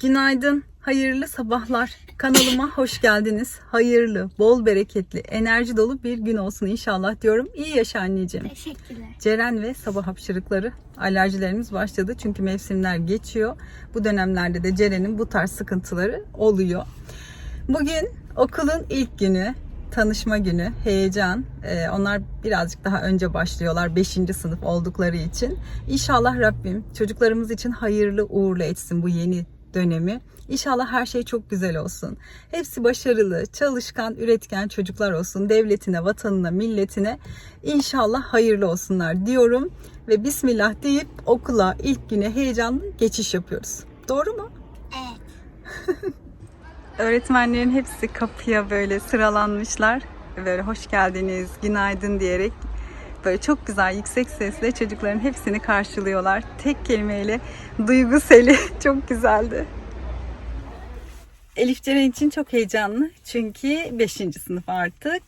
Günaydın, hayırlı sabahlar. Kanalıma hoş geldiniz. Hayırlı, bol bereketli, enerji dolu bir gün olsun inşallah diyorum. İyi yaşa anneciğim. Teşekkürler. Ceren ve sabah hapşırıkları alerjilerimiz başladı. Çünkü mevsimler geçiyor. Bu dönemlerde de Ceren'in bu tarz sıkıntıları oluyor. Bugün okulun ilk günü, tanışma günü, heyecan. Ee, onlar birazcık daha önce başlıyorlar 5. sınıf oldukları için. İnşallah Rabbim çocuklarımız için hayırlı uğurlu etsin bu yeni dönemi. İnşallah her şey çok güzel olsun. Hepsi başarılı, çalışkan, üretken çocuklar olsun. Devletine, vatanına, milletine inşallah hayırlı olsunlar diyorum. Ve Bismillah deyip okula ilk güne heyecanlı geçiş yapıyoruz. Doğru mu? Evet. Öğretmenlerin hepsi kapıya böyle sıralanmışlar. Böyle hoş geldiniz, günaydın diyerek böyle çok güzel yüksek sesle çocukların hepsini karşılıyorlar. Tek kelimeyle duygu seli çok güzeldi. Elif Ceren için çok heyecanlı çünkü 5. sınıf artık.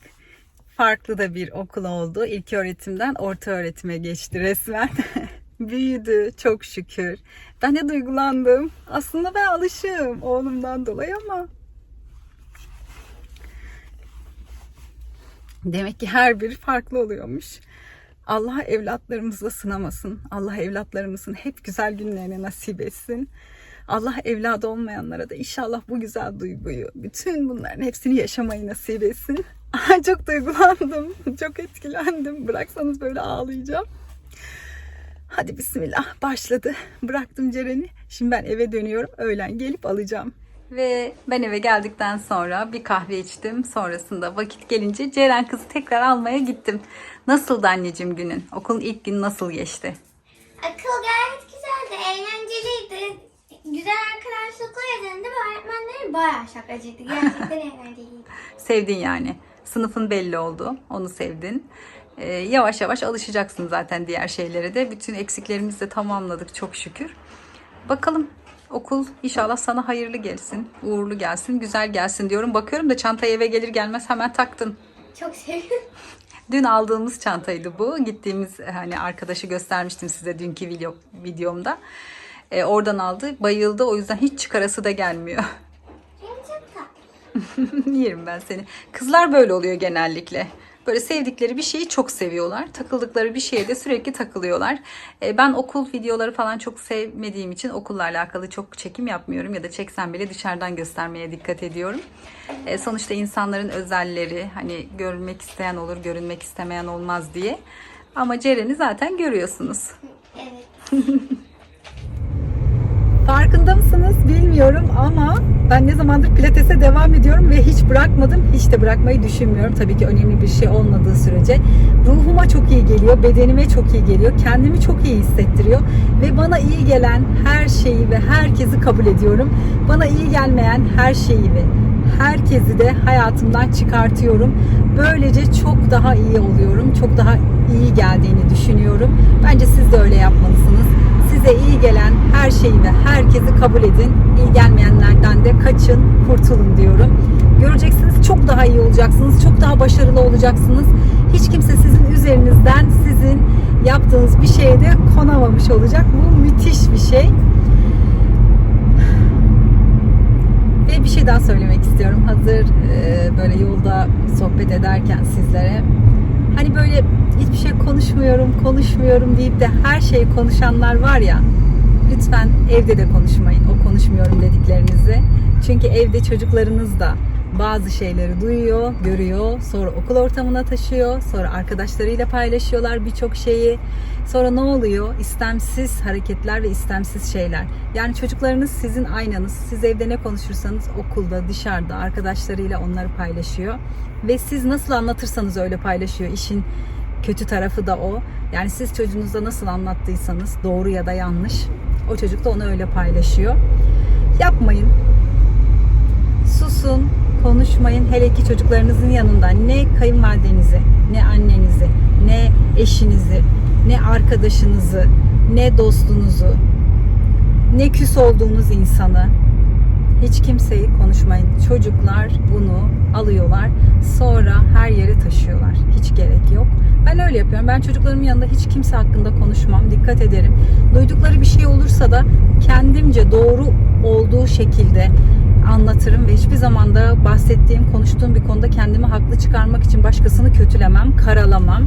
Farklı da bir okul oldu. İlk öğretimden orta öğretime geçti resmen. Büyüdü çok şükür. Ben de duygulandım. Aslında ben alışığım oğlumdan dolayı ama Demek ki her biri farklı oluyormuş. Allah evlatlarımızla sınamasın. Allah evlatlarımızın hep güzel günlerine nasip etsin. Allah evladı olmayanlara da inşallah bu güzel duyguyu, bütün bunların hepsini yaşamayı nasip etsin. Çok duygulandım, çok etkilendim. Bıraksanız böyle ağlayacağım. Hadi bismillah başladı. Bıraktım Ceren'i. Şimdi ben eve dönüyorum. Öğlen gelip alacağım. Ve ben eve geldikten sonra bir kahve içtim. Sonrasında vakit gelince Ceren kızı tekrar almaya gittim. Nasıldı anneciğim günün? Okulun ilk günü nasıl geçti? Akıl gayet güzeldi, eğlenceliydi. Güzel arkadaşlıklar edindi ve öğretmenleri bayağı şakacıydı. Gerçekten eğlenceliydi. Sevdin yani. Sınıfın belli oldu. Onu sevdin. Ee, yavaş yavaş alışacaksın zaten diğer şeylere de. Bütün eksiklerimizi de tamamladık çok şükür. Bakalım okul inşallah sana hayırlı gelsin. Uğurlu gelsin. Güzel gelsin diyorum. Bakıyorum da çantayı eve gelir gelmez hemen taktın. Çok seviyorum. Dün aldığımız çantaydı bu. Gittiğimiz hani arkadaşı göstermiştim size dünkü video, videomda. Ee, oradan aldı. Bayıldı. O yüzden hiç çıkarası da gelmiyor. Yerim ben seni. Kızlar böyle oluyor genellikle. Böyle sevdikleri bir şeyi çok seviyorlar. Takıldıkları bir şeye de sürekli takılıyorlar. Ee, ben okul videoları falan çok sevmediğim için okulla alakalı çok çekim yapmıyorum ya da çeksem bile dışarıdan göstermeye dikkat ediyorum. Ee, sonuçta insanların özelleri hani görülmek isteyen olur, görünmek istemeyen olmaz diye. Ama Ceren'i zaten görüyorsunuz. Evet. Farkında mısınız bilmiyorum ama ben ne zamandır pilatese devam ediyorum ve hiç bırakmadım. Hiç de bırakmayı düşünmüyorum. Tabii ki önemli bir şey olmadığı sürece. Ruhuma çok iyi geliyor, bedenime çok iyi geliyor, kendimi çok iyi hissettiriyor ve bana iyi gelen her şeyi ve herkesi kabul ediyorum. Bana iyi gelmeyen her şeyi ve herkesi de hayatımdan çıkartıyorum. Böylece çok daha iyi oluyorum. Çok daha iyi geldiğini düşünüyorum. Bence siz de öyle yapmalısınız. Size iyi gelen her şeyi ve herkesi kabul edin. İyi gelmeyenlerden de kaçın, kurtulun diyorum. Göreceksiniz çok daha iyi olacaksınız. Çok daha başarılı olacaksınız. Hiç kimse sizin üzerinizden sizin yaptığınız bir şeye de konamamış olacak. Bu müthiş bir şey. Ve bir şey daha söylemek istiyorum. Hazır e, böyle yolda sohbet ederken sizlere. Hani böyle hiçbir şey konuşmuyorum, konuşmuyorum deyip de her şeyi konuşanlar var ya. Lütfen evde de konuşmayın o konuşmuyorum dediklerinizi. Çünkü evde çocuklarınız da bazı şeyleri duyuyor, görüyor, sonra okul ortamına taşıyor, sonra arkadaşlarıyla paylaşıyorlar birçok şeyi. Sonra ne oluyor? İstemsiz hareketler ve istemsiz şeyler. Yani çocuklarınız sizin aynanız. Siz evde ne konuşursanız okulda, dışarıda arkadaşlarıyla onları paylaşıyor. Ve siz nasıl anlatırsanız öyle paylaşıyor. İşin kötü tarafı da o. Yani siz çocuğunuza nasıl anlattıysanız doğru ya da yanlış o çocuk da onu öyle paylaşıyor. Yapmayın. Susun, konuşmayın. Hele ki çocuklarınızın yanında ne kayınvalidenizi, ne annenizi, ne eşinizi, ne arkadaşınızı, ne dostunuzu, ne küs olduğunuz insanı hiç kimseyi konuşmayın. Çocuklar bunu alıyorlar. Sonra her yere taşıyorlar. Hiç gerek yok. Ben öyle yapıyorum. Ben çocuklarımın yanında hiç kimse hakkında konuşmam. Dikkat ederim. Duydukları bir şey olursa da kendimce doğru olduğu şekilde anlatırım ve hiçbir zaman da bahsettiğim, konuştuğum bir konuda kendimi haklı çıkarmak için başkasını kötülemem, karalamam.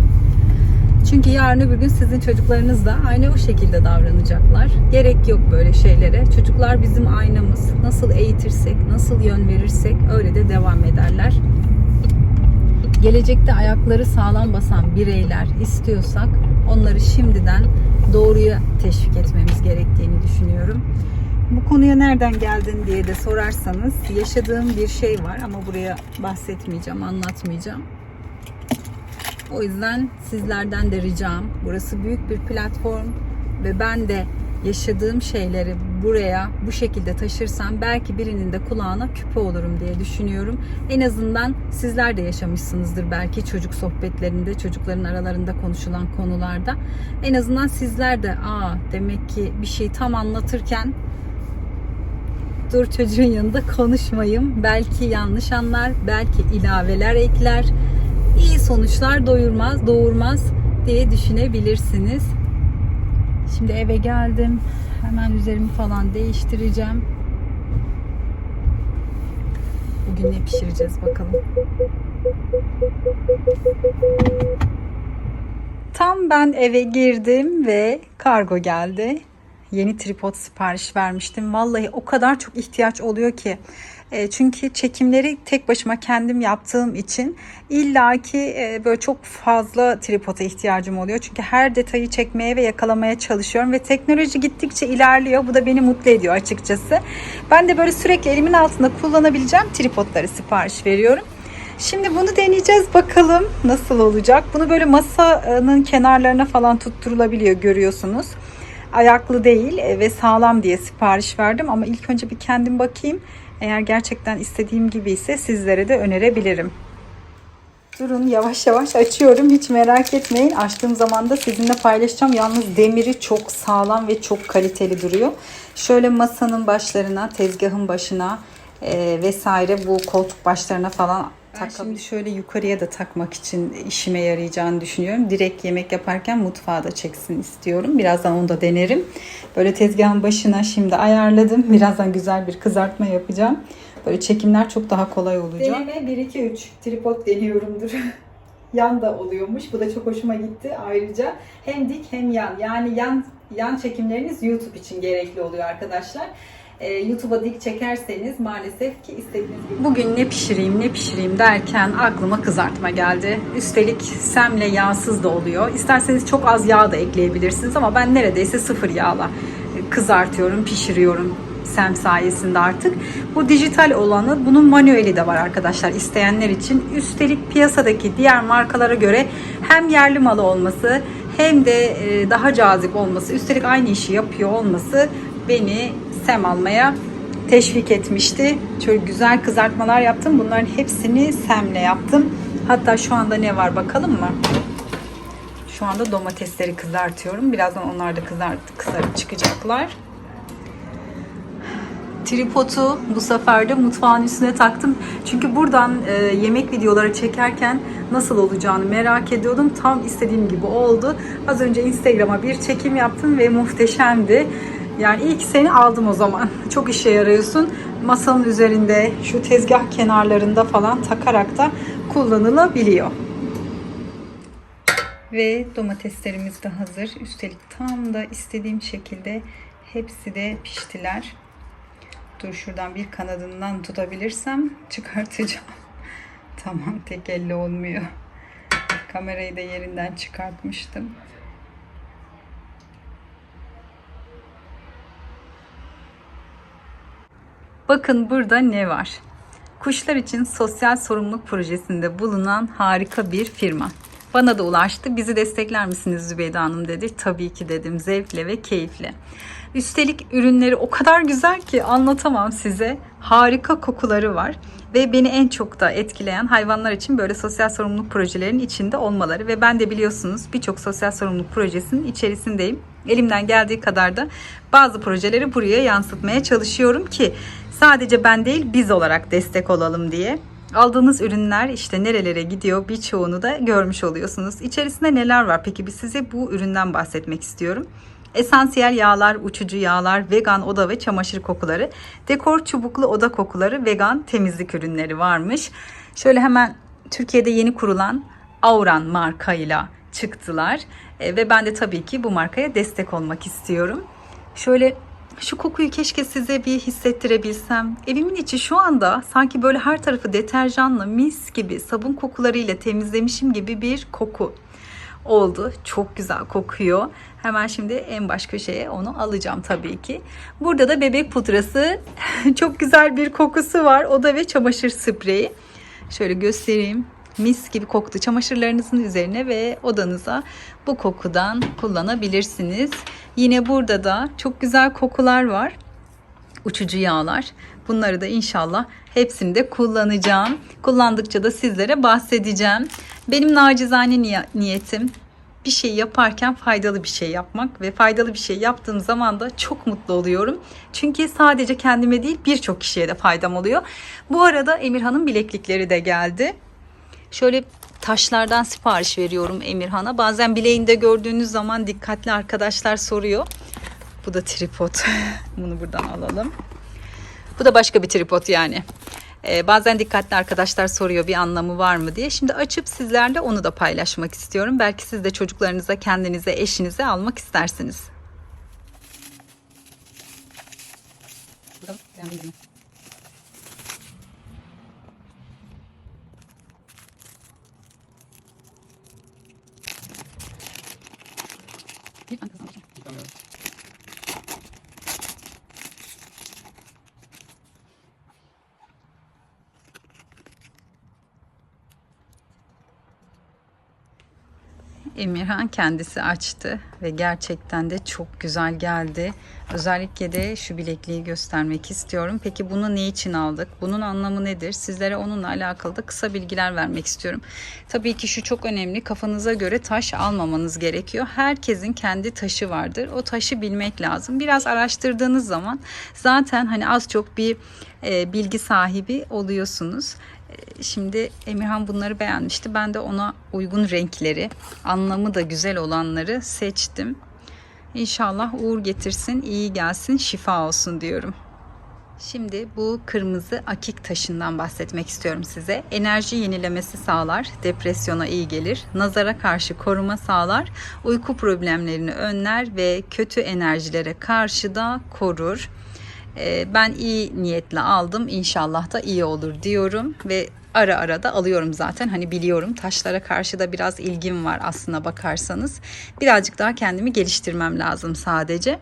Çünkü yarın öbür gün sizin çocuklarınız da aynı o şekilde davranacaklar. Gerek yok böyle şeylere. Çocuklar bizim aynamız. Nasıl eğitirsek, nasıl yön verirsek öyle de devam ederler. Gelecekte ayakları sağlam basan bireyler istiyorsak onları şimdiden doğruya teşvik etmemiz gerektiğini düşünüyorum. Bu konuya nereden geldin diye de sorarsanız yaşadığım bir şey var ama buraya bahsetmeyeceğim, anlatmayacağım. O yüzden sizlerden de ricam burası büyük bir platform ve ben de yaşadığım şeyleri buraya bu şekilde taşırsam belki birinin de kulağına küpe olurum diye düşünüyorum. En azından sizler de yaşamışsınızdır belki çocuk sohbetlerinde, çocukların aralarında konuşulan konularda. En azından sizler de aa demek ki bir şey tam anlatırken dur çocuğun yanında konuşmayayım. Belki yanlış anlar, belki ilaveler ekler. İyi sonuçlar doyurmaz, doğurmaz diye düşünebilirsiniz. Şimdi eve geldim. Hemen üzerimi falan değiştireceğim. Bugün ne pişireceğiz bakalım. Tam ben eve girdim ve kargo geldi. Yeni tripod sipariş vermiştim. Vallahi o kadar çok ihtiyaç oluyor ki. E, çünkü çekimleri tek başıma kendim yaptığım için illaki e, böyle çok fazla tripoda ihtiyacım oluyor. Çünkü her detayı çekmeye ve yakalamaya çalışıyorum ve teknoloji gittikçe ilerliyor. Bu da beni mutlu ediyor açıkçası. Ben de böyle sürekli elimin altında kullanabileceğim tripodları sipariş veriyorum. Şimdi bunu deneyeceğiz bakalım nasıl olacak. Bunu böyle masanın kenarlarına falan tutturulabiliyor görüyorsunuz. Ayaklı değil e, ve sağlam diye sipariş verdim ama ilk önce bir kendim bakayım. Eğer gerçekten istediğim gibi ise sizlere de önerebilirim. Durun yavaş yavaş açıyorum. Hiç merak etmeyin. Açtığım zaman da sizinle paylaşacağım. Yalnız demiri çok sağlam ve çok kaliteli duruyor. Şöyle masanın başlarına, tezgahın başına e, vesaire bu koltuk başlarına falan ben şimdi şöyle yukarıya da takmak için işime yarayacağını düşünüyorum. Direkt yemek yaparken mutfağa da çeksin istiyorum. Birazdan onu da denerim. Böyle tezgahın başına şimdi ayarladım. Birazdan güzel bir kızartma yapacağım. Böyle çekimler çok daha kolay olacak. Deneme 1 2 3 tripod deniyorumdur. yan da oluyormuş. Bu da çok hoşuma gitti. Ayrıca hem dik hem yan. Yani yan yan çekimleriniz YouTube için gerekli oluyor arkadaşlar. Ee, YouTube'a dik çekerseniz maalesef ki istediğiniz gibi. Bugün ne pişireyim ne pişireyim derken aklıma kızartma geldi. Üstelik semle yağsız da oluyor. İsterseniz çok az yağ da ekleyebilirsiniz ama ben neredeyse sıfır yağla kızartıyorum, pişiriyorum sem sayesinde artık. Bu dijital olanı bunun manueli de var arkadaşlar isteyenler için. Üstelik piyasadaki diğer markalara göre hem yerli malı olması hem de daha cazip olması, üstelik aynı işi yapıyor olması beni sem almaya teşvik etmişti. Şöyle güzel kızartmalar yaptım. Bunların hepsini semle yaptım. Hatta şu anda ne var bakalım mı? Şu anda domatesleri kızartıyorum. Birazdan onlar da kızart, kızarıp çıkacaklar. Tripodu bu sefer de mutfağın üstüne taktım. Çünkü buradan e, yemek videoları çekerken nasıl olacağını merak ediyordum. Tam istediğim gibi oldu. Az önce Instagram'a bir çekim yaptım ve muhteşemdi. Yani ilk seni aldım o zaman. Çok işe yarıyorsun. Masanın üzerinde, şu tezgah kenarlarında falan takarak da kullanılabiliyor. Ve domateslerimiz de hazır. Üstelik tam da istediğim şekilde hepsi de piştiler. Dur şuradan bir kanadından tutabilirsem çıkartacağım. tamam tek elle olmuyor. Kamerayı da yerinden çıkartmıştım. Bakın burada ne var? Kuşlar için sosyal sorumluluk projesinde bulunan harika bir firma. Bana da ulaştı. Bizi destekler misiniz Zübeyde Hanım dedi. Tabii ki dedim zevkle ve keyifle. Üstelik ürünleri o kadar güzel ki anlatamam size. Harika kokuları var ve beni en çok da etkileyen hayvanlar için böyle sosyal sorumluluk projelerinin içinde olmaları ve ben de biliyorsunuz birçok sosyal sorumluluk projesinin içerisindeyim. Elimden geldiği kadar da bazı projeleri buraya yansıtmaya çalışıyorum ki sadece ben değil biz olarak destek olalım diye. Aldığınız ürünler işte nerelere gidiyor birçoğunu da görmüş oluyorsunuz. İçerisinde neler var? Peki biz size bu üründen bahsetmek istiyorum. Esansiyel yağlar, uçucu yağlar, vegan oda ve çamaşır kokuları, dekor çubuklu oda kokuları, vegan temizlik ürünleri varmış. Şöyle hemen Türkiye'de yeni kurulan Auran markayla çıktılar. E, ve ben de tabii ki bu markaya destek olmak istiyorum. Şöyle şu kokuyu keşke size bir hissettirebilsem. Evimin içi şu anda sanki böyle her tarafı deterjanla mis gibi sabun kokularıyla temizlemişim gibi bir koku oldu. Çok güzel kokuyor. Hemen şimdi en baş köşeye onu alacağım tabii ki. Burada da bebek pudrası. Çok güzel bir kokusu var. Oda ve çamaşır spreyi. Şöyle göstereyim. Mis gibi koktu çamaşırlarınızın üzerine ve odanıza bu kokudan kullanabilirsiniz. Yine burada da çok güzel kokular var. Uçucu yağlar. Bunları da inşallah hepsini de kullanacağım. Kullandıkça da sizlere bahsedeceğim. Benim nacizane niye- niyetim bir şey yaparken faydalı bir şey yapmak ve faydalı bir şey yaptığım zaman da çok mutlu oluyorum. Çünkü sadece kendime değil birçok kişiye de faydam oluyor. Bu arada Emirhan'ın bileklikleri de geldi. Şöyle taşlardan sipariş veriyorum Emirhan'a. Bazen bileğinde gördüğünüz zaman dikkatli arkadaşlar soruyor. Bu da tripod. Bunu buradan alalım. Bu da başka bir tripod yani. Ee, bazen dikkatli arkadaşlar soruyor bir anlamı var mı diye. Şimdi açıp sizlerle onu da paylaşmak istiyorum. Belki siz de çocuklarınıza, kendinize, eşinize almak istersiniz. Emirhan kendisi açtı ve gerçekten de çok güzel geldi. Özellikle de şu bilekliği göstermek istiyorum. Peki bunu ne için aldık? Bunun anlamı nedir? Sizlere onunla alakalı da kısa bilgiler vermek istiyorum. Tabii ki şu çok önemli. Kafanıza göre taş almamanız gerekiyor. Herkesin kendi taşı vardır. O taşı bilmek lazım. Biraz araştırdığınız zaman zaten hani az çok bir e, bilgi sahibi oluyorsunuz. Şimdi Emirhan bunları beğenmişti. Ben de ona uygun renkleri, anlamı da güzel olanları seçtim. İnşallah uğur getirsin, iyi gelsin, şifa olsun diyorum. Şimdi bu kırmızı akik taşından bahsetmek istiyorum size. Enerji yenilemesi sağlar, depresyona iyi gelir, nazara karşı koruma sağlar, uyku problemlerini önler ve kötü enerjilere karşı da korur. Ee, Ben iyi niyetle aldım. İnşallah da iyi olur diyorum ve ara ara da alıyorum zaten. Hani biliyorum taşlara karşı da biraz ilgim var aslına bakarsanız. Birazcık daha kendimi geliştirmem lazım sadece.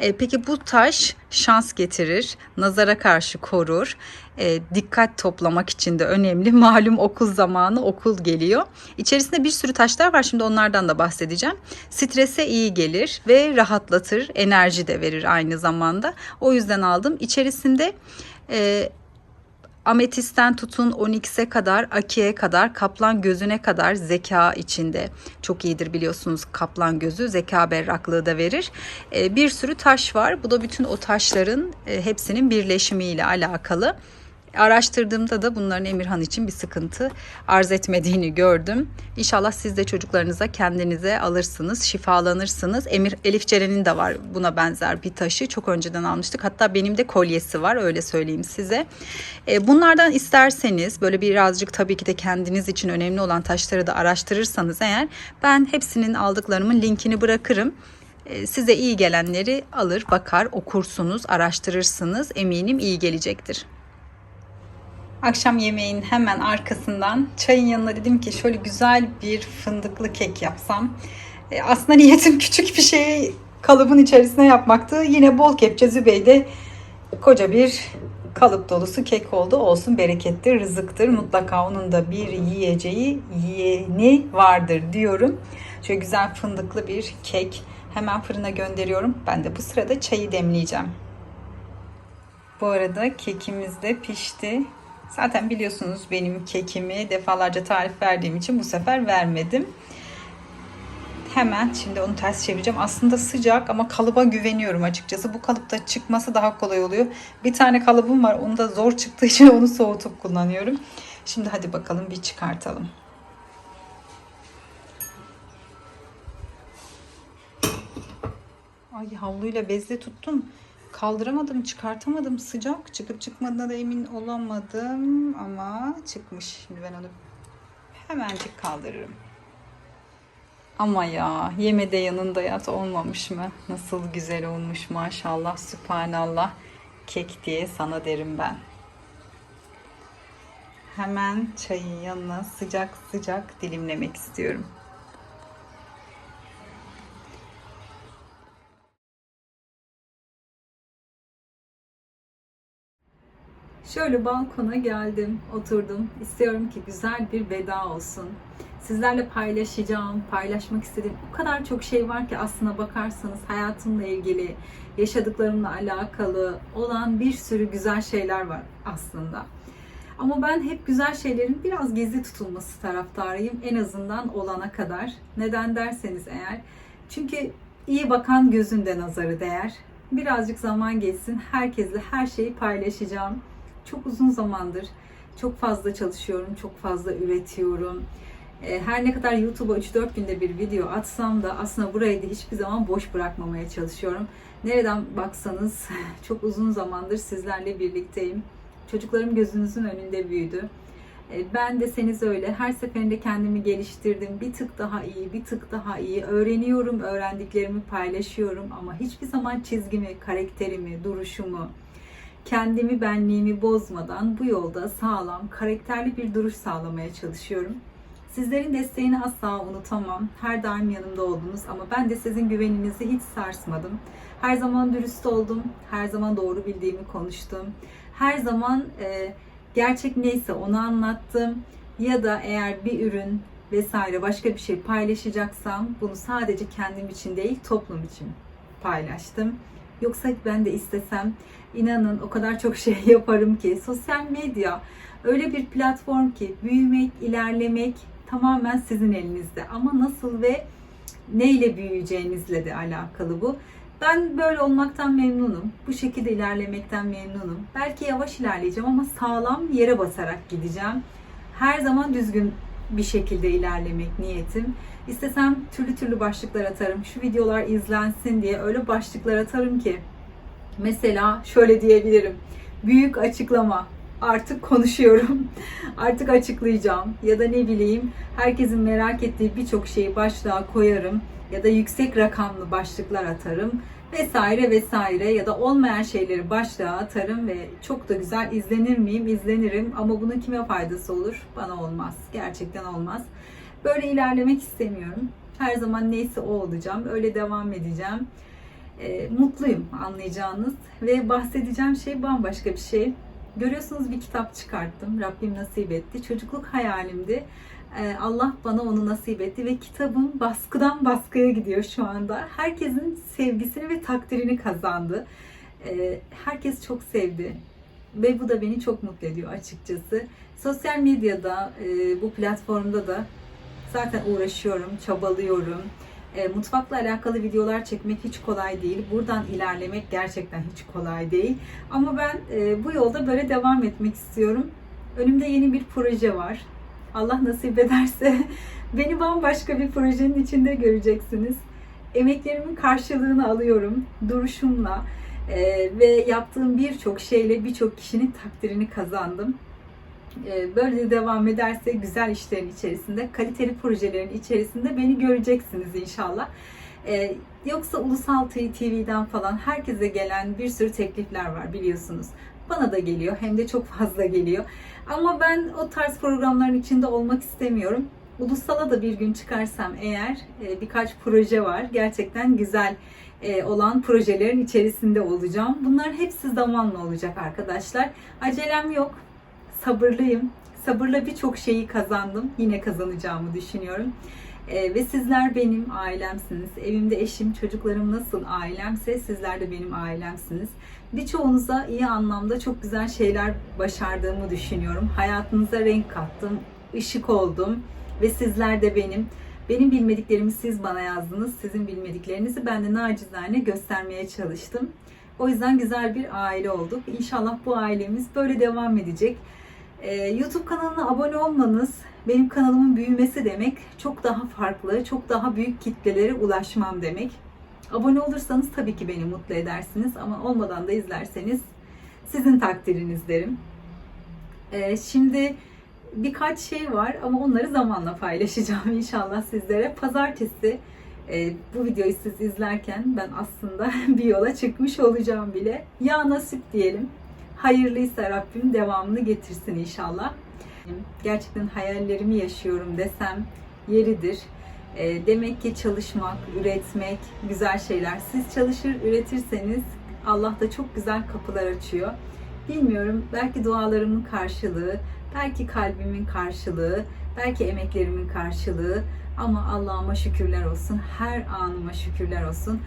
E, peki bu taş şans getirir, nazara karşı korur, e, dikkat toplamak için de önemli. Malum okul zamanı okul geliyor. İçerisinde bir sürü taşlar var şimdi onlardan da bahsedeceğim. Strese iyi gelir ve rahatlatır, enerji de verir aynı zamanda. O yüzden aldım. İçerisinde e, ametisten tutun onyx'e kadar, akiye kadar, kaplan gözüne kadar zeka içinde. Çok iyidir biliyorsunuz kaplan gözü zeka berraklığı da verir. Ee, bir sürü taş var. Bu da bütün o taşların e, hepsinin birleşimiyle alakalı. Araştırdığımda da bunların Emirhan için bir sıkıntı arz etmediğini gördüm. İnşallah siz de çocuklarınıza kendinize alırsınız, şifalanırsınız. Emir Elif Ceren'in de var buna benzer bir taşı. Çok önceden almıştık. Hatta benim de kolyesi var öyle söyleyeyim size. E, bunlardan isterseniz böyle birazcık tabii ki de kendiniz için önemli olan taşları da araştırırsanız eğer ben hepsinin aldıklarımın linkini bırakırım. E, Size iyi gelenleri alır, bakar, okursunuz, araştırırsınız. Eminim iyi gelecektir. Akşam yemeğin hemen arkasından çayın yanına dedim ki şöyle güzel bir fındıklı kek yapsam. E, aslında niyetim küçük bir şeyi kalıbın içerisine yapmaktı. Yine bol kepçe Zübeyde koca bir kalıp dolusu kek oldu. Olsun berekettir, rızıktır. Mutlaka onun da bir yiyeceği, yiyeni vardır diyorum. Şöyle güzel fındıklı bir kek. Hemen fırına gönderiyorum. Ben de bu sırada çayı demleyeceğim. Bu arada kekimiz de pişti. Zaten biliyorsunuz benim kekimi defalarca tarif verdiğim için bu sefer vermedim. Hemen şimdi onu ters çevireceğim. Aslında sıcak ama kalıba güveniyorum açıkçası. Bu kalıpta çıkması daha kolay oluyor. Bir tane kalıbım var. Onu da zor çıktığı için onu soğutup kullanıyorum. Şimdi hadi bakalım bir çıkartalım. Ay havluyla bezle tuttum. Kaldıramadım, çıkartamadım. Sıcak. Çıkıp çıkmadığına da emin olamadım. Ama çıkmış. Şimdi ben onu hemencik kaldırırım. Ama ya yeme de yanında yat olmamış mı? Nasıl güzel olmuş maşallah, sübhanallah. Kek diye sana derim ben. Hemen çayın yanına sıcak sıcak dilimlemek istiyorum. Şöyle balkona geldim, oturdum. İstiyorum ki güzel bir veda olsun. Sizlerle paylaşacağım, paylaşmak istediğim o kadar çok şey var ki aslına bakarsanız hayatımla ilgili, yaşadıklarımla alakalı olan bir sürü güzel şeyler var aslında. Ama ben hep güzel şeylerin biraz gizli tutulması taraftarıyım en azından olana kadar. Neden derseniz eğer. Çünkü iyi bakan gözünde nazarı değer. Birazcık zaman geçsin herkesle her şeyi paylaşacağım. Çok uzun zamandır çok fazla çalışıyorum, çok fazla üretiyorum. E, Her ne kadar YouTube'a 3-4 günde bir video atsam da aslında burayı da hiçbir zaman boş bırakmamaya çalışıyorum. Nereden baksanız çok uzun zamandır sizlerle birlikteyim. Çocuklarım gözünüzün önünde büyüdü. E, Ben de seniz öyle. Her seferinde kendimi geliştirdim. Bir tık daha iyi, bir tık daha iyi. Öğreniyorum, öğrendiklerimi paylaşıyorum. Ama hiçbir zaman çizgimi, karakterimi, duruşumu, kendimi, benliğimi bozmadan bu yolda sağlam, karakterli bir duruş sağlamaya çalışıyorum. Sizlerin desteğini asla unutamam. Her daim yanımda oldunuz ama ben de sizin güveninizi hiç sarsmadım. Her zaman dürüst oldum. Her zaman doğru bildiğimi konuştum. Her zaman e, gerçek neyse onu anlattım. Ya da eğer bir ürün vesaire başka bir şey paylaşacaksam bunu sadece kendim için değil toplum için paylaştım. Yoksa ben de istesem inanın o kadar çok şey yaparım ki sosyal medya öyle bir platform ki büyümek, ilerlemek tamamen sizin elinizde. Ama nasıl ve neyle büyüyeceğinizle de alakalı bu. Ben böyle olmaktan memnunum. Bu şekilde ilerlemekten memnunum. Belki yavaş ilerleyeceğim ama sağlam yere basarak gideceğim. Her zaman düzgün bir şekilde ilerlemek niyetim. İstesem türlü türlü başlıklar atarım. Şu videolar izlensin diye öyle başlıklar atarım ki mesela şöyle diyebilirim. Büyük açıklama. Artık konuşuyorum. Artık açıklayacağım. Ya da ne bileyim herkesin merak ettiği birçok şeyi başlığa koyarım. Ya da yüksek rakamlı başlıklar atarım. Vesaire vesaire ya da olmayan şeyleri başlığa atarım ve çok da güzel izlenir miyim? İzlenirim ama bunun kime faydası olur? Bana olmaz. Gerçekten olmaz. Böyle ilerlemek istemiyorum. Her zaman neyse o olacağım. Öyle devam edeceğim. E, mutluyum anlayacağınız ve bahsedeceğim şey bambaşka bir şey. Görüyorsunuz bir kitap çıkarttım. Rabbim nasip etti. Çocukluk hayalimdi. Ee, Allah bana onu nasip etti ve kitabım baskıdan baskıya gidiyor şu anda. Herkesin sevgisini ve takdirini kazandı. Ee, Herkes çok sevdi ve bu da beni çok mutlu ediyor açıkçası. Sosyal medyada, e, bu platformda da zaten uğraşıyorum, çabalıyorum. E, Mutfakla alakalı videolar çekmek hiç kolay değil. Buradan ilerlemek gerçekten hiç kolay değil. Ama ben e, bu yolda böyle devam etmek istiyorum. Önümde yeni bir proje var. Allah nasip ederse beni bambaşka bir projenin içinde göreceksiniz. Emeklerimin karşılığını alıyorum duruşumla e, ve yaptığım birçok şeyle birçok kişinin takdirini kazandım. E, böyle de devam ederse güzel işlerin içerisinde, kaliteli projelerin içerisinde beni göreceksiniz inşallah. E, yoksa Ulusal TV'den falan herkese gelen bir sürü teklifler var biliyorsunuz. Bana da geliyor hem de çok fazla geliyor. Ama ben o tarz programların içinde olmak istemiyorum. Ulusala da bir gün çıkarsam eğer e, birkaç proje var. Gerçekten güzel e, olan projelerin içerisinde olacağım. Bunlar hepsi zamanla olacak arkadaşlar. Acelem yok. Sabırlıyım. Sabırla birçok şeyi kazandım. Yine kazanacağımı düşünüyorum. E, ve sizler benim ailemsiniz. Evimde eşim, çocuklarım nasıl ailemse sizler de benim ailemsiniz. Birçoğunuza iyi anlamda çok güzel şeyler başardığımı düşünüyorum. Hayatınıza renk kattım, ışık oldum ve sizler de benim. Benim bilmediklerimi siz bana yazdınız. Sizin bilmediklerinizi ben de nacizane göstermeye çalıştım. O yüzden güzel bir aile olduk. İnşallah bu ailemiz böyle devam edecek. Ee, YouTube kanalına abone olmanız benim kanalımın büyümesi demek. Çok daha farklı, çok daha büyük kitlelere ulaşmam demek. Abone olursanız tabii ki beni mutlu edersiniz ama olmadan da izlerseniz sizin takdiriniz derim. Ee, şimdi birkaç şey var ama onları zamanla paylaşacağım inşallah sizlere. Pazartesi e, bu videoyu siz izlerken ben aslında bir yola çıkmış olacağım bile. Ya nasip diyelim. Hayırlıysa Rabbim devamını getirsin inşallah. Gerçekten hayallerimi yaşıyorum desem yeridir. E, demek ki çalışmak, üretmek güzel şeyler. Siz çalışır, üretirseniz Allah da çok güzel kapılar açıyor. Bilmiyorum, belki dualarımın karşılığı, belki kalbimin karşılığı, belki emeklerimin karşılığı ama Allah'ıma şükürler olsun, her anıma şükürler olsun.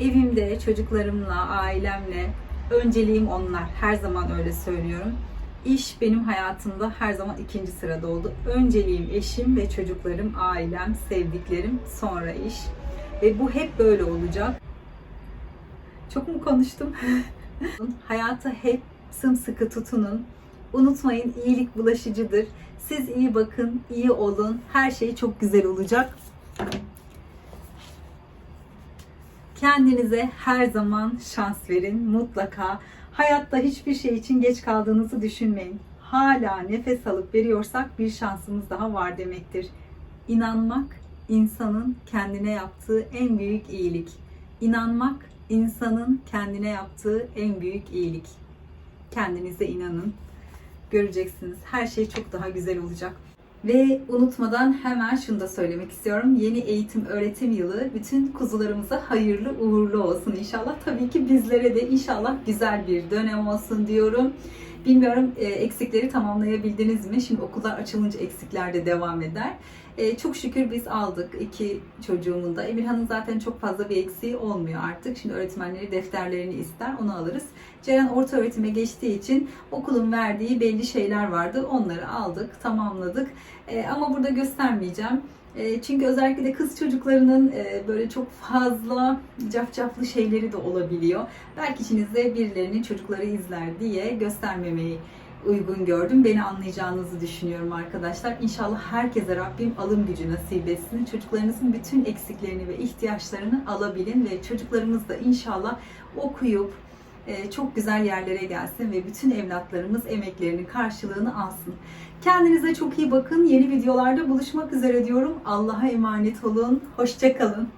Evimde, çocuklarımla, ailemle, önceliğim onlar. Her zaman öyle söylüyorum. İş benim hayatımda her zaman ikinci sırada oldu. Önceliğim eşim ve çocuklarım, ailem, sevdiklerim, sonra iş. Ve bu hep böyle olacak. Çok mu konuştum? Hayata hep sımsıkı tutunun. Unutmayın iyilik bulaşıcıdır. Siz iyi bakın, iyi olun. Her şey çok güzel olacak. Kendinize her zaman şans verin mutlaka. Hayatta hiçbir şey için geç kaldığınızı düşünmeyin. Hala nefes alıp veriyorsak bir şansımız daha var demektir. İnanmak insanın kendine yaptığı en büyük iyilik. İnanmak insanın kendine yaptığı en büyük iyilik. Kendinize inanın. Göreceksiniz. Her şey çok daha güzel olacak. Ve unutmadan hemen şunu da söylemek istiyorum. Yeni eğitim öğretim yılı bütün kuzularımıza hayırlı uğurlu olsun inşallah. Tabii ki bizlere de inşallah güzel bir dönem olsun diyorum. Bilmiyorum e, eksikleri tamamlayabildiniz mi? Şimdi okullar açılınca eksikler de devam eder. E, çok şükür biz aldık iki çocuğumun da. Emirhan'ın zaten çok fazla bir eksiği olmuyor artık. Şimdi öğretmenleri defterlerini ister, onu alırız. Ceren orta öğretime geçtiği için okulun verdiği belli şeyler vardı. Onları aldık, tamamladık. E, ama burada göstermeyeceğim. E, çünkü özellikle de kız çocuklarının e, böyle çok fazla cafcaflı şeyleri de olabiliyor. Belki içinizde birilerinin çocukları izler diye göstermemeyi uygun gördüm. Beni anlayacağınızı düşünüyorum arkadaşlar. İnşallah herkese Rabbim alım gücü nasip etsin. Çocuklarınızın bütün eksiklerini ve ihtiyaçlarını alabilin ve çocuklarımız da inşallah okuyup e, çok güzel yerlere gelsin ve bütün evlatlarımız emeklerinin karşılığını alsın. Kendinize çok iyi bakın. Yeni videolarda buluşmak üzere diyorum. Allah'a emanet olun. Hoşçakalın.